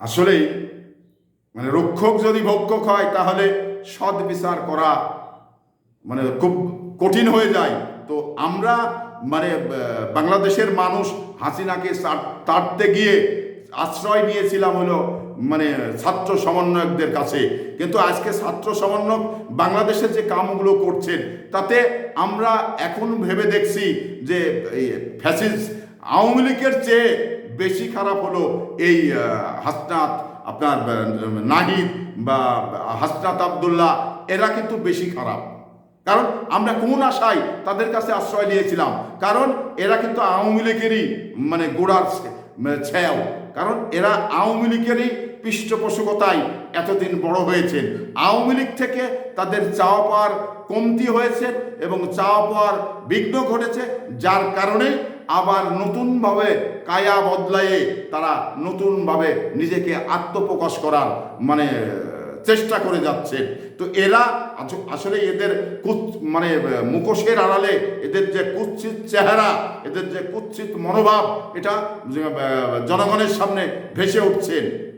আসলেই মানে রক্ষক যদি ভক্ষক হয়, তাহলে সৎ বিচার করা মানে খুব কঠিন হয়ে যায়। তো আমরা মানে বাংলাদেশের মানুষ হাসিনাকে তাড়তে গিয়ে আশ্রয় নিয়েছিলাম হলো মানে ছাত্র সমন্বয়কদের কাছে। কিন্তু আজকে ছাত্র সমন্বয়ক বাংলাদেশের যে কামগুলো করছেন, তাতে আমরা এখন ভেবে দেখছি যে ফ্যাসিস আওয়ামী লীগের চেয়ে বেশি খারাপ হলো এই হাসনাত আপনার নাহিদ বা হাসনাত আবদুল্লাহ, এরা কিন্তু বেশি খারাপ। কারণ আমরা কোন আশায় তাদের কাছে আশ্রয় নিয়েছিলাম। কারণ এরা কিন্তু আওয়ামী লীগেরই মানে গোড়ার ছে- মানে ছেও। কারণ এরা আওয়ামী লীগেরই পৃষ্ঠপোষকতায় এতদিন বড় হয়েছেন। আওয়ামী লীগ থেকে তাদের চাওয়া পাওয়ার কমতি হয়েছে এবং চাওয়া পাওয়ার বিঘ্ন ঘটেছে, যার কারণে আবার নতুনভাবে কায়া বদলায়ে তারা নতুনভাবে নিজেকে আত্মপ্রকাশ করার মানে চেষ্টা করে যাচ্ছে। তো এরা আসলে এদের কুৎ- মানে মুখোশের আড়ালে এদের যে কুৎসিত চেহারা, এদের যে কুৎসিত মনোভাব, এটা জনগণের সামনে ভেসে উঠছেন